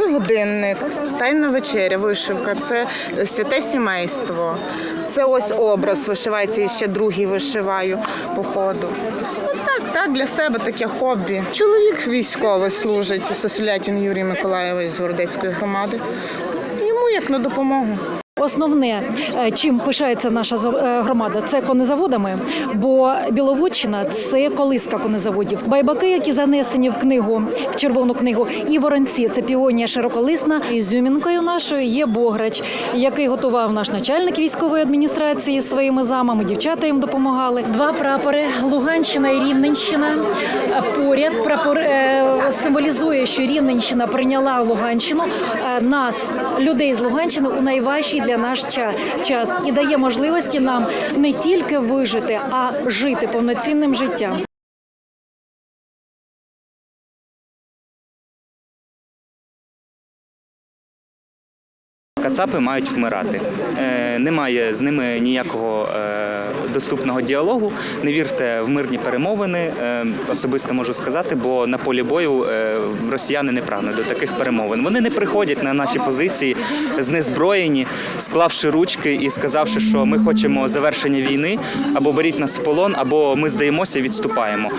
Це годинник, тайна вечеря, вишивка, це святе сімейство. Це ось образ вишивається, і ще другий вишиваю по ходу. Так, так, для себе таке хобі. Чоловік військовий служить, Сосулятін Юрій Миколаєвич з Городецької громади. Йому як на допомогу. Основне, е, чим пишається наша е, громада, це конезаводами, бо Біловодщина це колиска конезаводів. Байбаки, які занесені в книгу, в червону книгу, і воронці це піонія широколисна. Ізюмінкою нашою є Бограч, який готував наш начальник військової адміністрації своїми замами. Дівчата їм допомагали. Два прапори Луганщина і Рівненщина. Поряд прапор е, символізує, що Рівненщина прийняла Луганщину нас, людей з Луганщини, у найважчий для нас час і дає можливості нам не тільки вижити, а жити повноцінним життям. Кацапи мають вмирати. Е, немає з ними ніякого е, доступного діалогу. Не вірте в мирні перемовини. Е, особисто можу сказати, бо на полі бою росіяни не прагнуть до таких перемовин. Вони не приходять на наші позиції знезброєні, склавши ручки і сказавши, що ми хочемо завершення війни або беріть нас в полон, або ми здаємося, і відступаємо.